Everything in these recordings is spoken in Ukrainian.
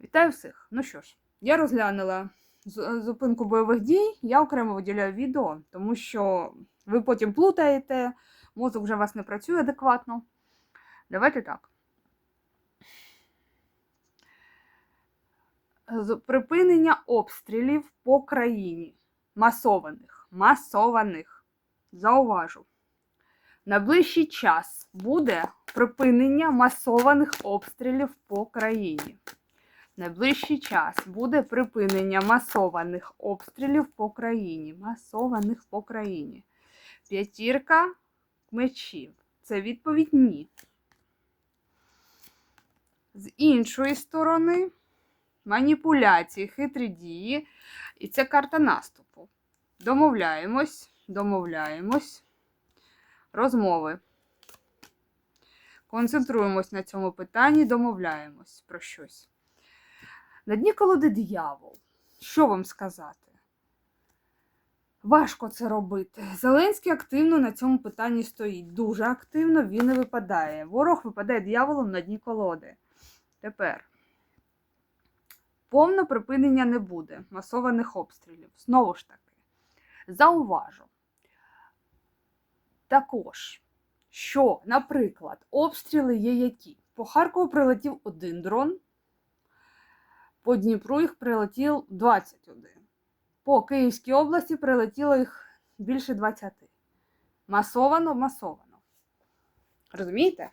Вітаю всіх! Ну що ж, я розглянула зупинку бойових дій. Я окремо виділяю відео, тому що ви потім плутаєте, мозок вже у вас не працює адекватно. Давайте так. Припинення обстрілів по країні. Масованих. Масованих. Зауважу. На ближчий час буде припинення масованих обстрілів по країні. Найближчий час буде припинення масованих обстрілів по країні. Масованих по країні. П'ятірка мечів. Це відповідь ні. З іншої сторони, маніпуляції, хитрі дії. І це карта наступу. Домовляємось, домовляємось. Розмови. Концентруємось на цьому питанні, домовляємось про щось. На дні колоди диявол. Що вам сказати? Важко це робити. Зеленський активно на цьому питанні стоїть. Дуже активно він не випадає. Ворог випадає дияволом на дні колоди. Тепер повне припинення не буде масованих обстрілів. Знову ж таки, зауважу. Також, що, наприклад, обстріли є які? По Харкову прилетів один дрон, по Дніпру їх прилетів 21. По Київській області прилетіло їх більше 20. Масовано, масовано. Розумієте?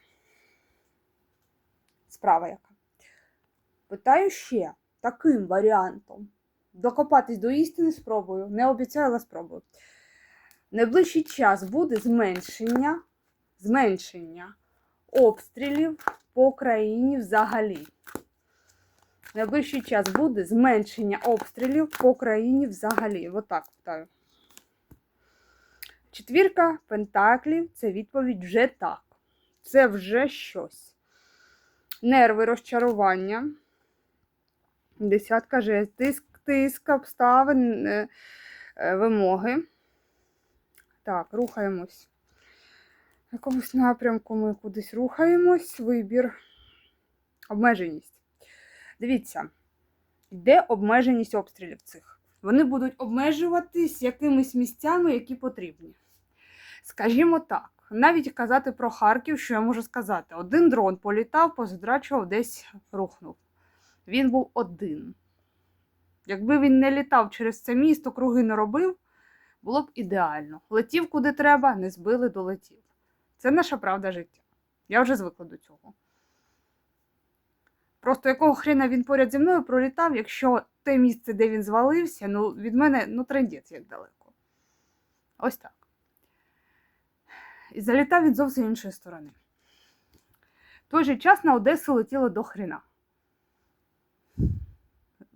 Справа яка. Питаю ще таким варіантом. Докопатись до істини спробую. Не обіцяю, але спробую. Найближчий час буде зменшення, зменшення обстрілів по країні взагалі. Найближчий час буде зменшення обстрілів по країні взагалі. Отак питаю. Четвірка пентаклів це відповідь вже так. Це вже щось. Нерви розчарування. Десятка жест. Тиск, тиск, обставин, е, е, вимоги. Так, рухаємось. В якомусь напрямку ми кудись рухаємось. Вибір. Обмеженість. Дивіться, йде обмеженість обстрілів цих. Вони будуть обмежуватись якимись місцями, які потрібні. Скажімо так, навіть казати про Харків, що я можу сказати: один дрон політав, позадрачував, десь рухнув. Він був один. Якби він не літав через це місто, круги не робив, було б ідеально. Летів куди треба, не збили, долетів. Це наша правда життя. Я вже звикла до цього. Просто якого хрена він поряд зі мною пролітав, якщо те місце, де він звалився, ну, від мене ну, трендець як далеко. Ось так. І залітав він зовсім іншої сторони. Той же час на Одесу летіло до хрена.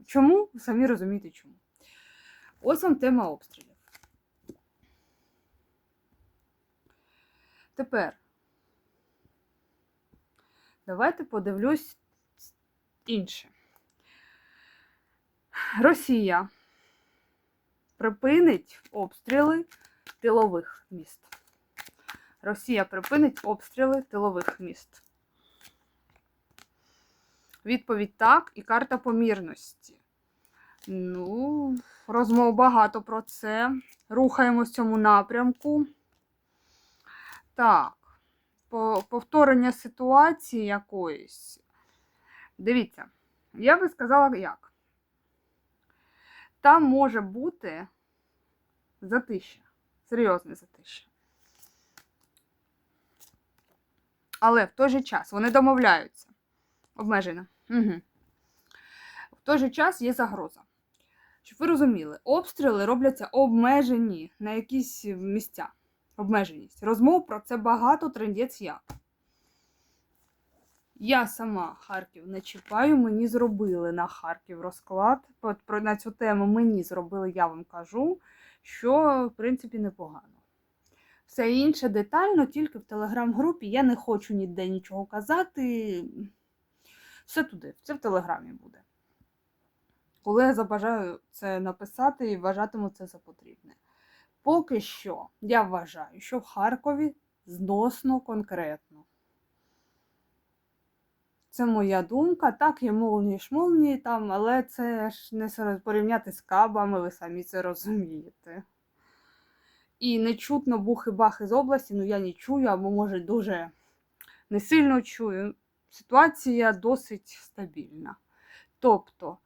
Чому? Самі розумієте чому. Ось вам тема обстрілів. Тепер давайте подивлюсь інше. Росія припинить обстріли тилових міст. Росія припинить обстріли тилових міст. Відповідь так і карта помірності. Ну, розмов багато про це. Рухаємось в цьому напрямку. Так, повторення ситуації якоїсь. Дивіться, я би сказала як. Там може бути затища. Серйозне затища. Але в той же час вони домовляються. Обмежено. Угу. В той же час є загроза. Щоб ви розуміли, обстріли робляться обмежені на якісь місця. Обмеженість. Розмов про це багато, трендець як. Я сама Харків не чіпаю, мені зробили на Харків розклад. Про на цю тему мені зробили, я вам кажу, що в принципі непогано. Все інше детально, тільки в телеграм-групі. Я не хочу ніде нічого казати. Все туди, це в телеграмі буде. Коли я забажаю це написати і вважатиму це за потрібне. Поки що я вважаю, що в Харкові зносно конкретно. Це моя думка. Так, є молні шмолні там, але це ж не порівняти з кабами, ви самі це розумієте. І не чутно бухи-бахи з області, ну я не чую, або може дуже не сильно чую. Ситуація досить стабільна. Тобто,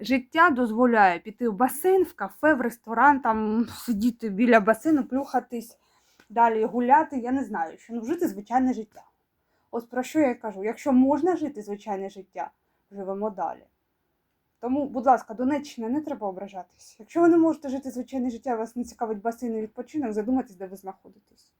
життя дозволяє піти в басейн, в кафе, в ресторан, там сидіти біля басейну, плюхатись, далі гуляти. Я не знаю, що ну, жити звичайне життя. Ось про що я кажу. Якщо можна жити звичайне життя, живемо далі. Тому, будь ласка, Донеччина, не треба ображатись. Якщо ви не можете жити звичайне життя, вас не цікавить басейн і відпочинок, задумайтесь, де ви знаходитесь.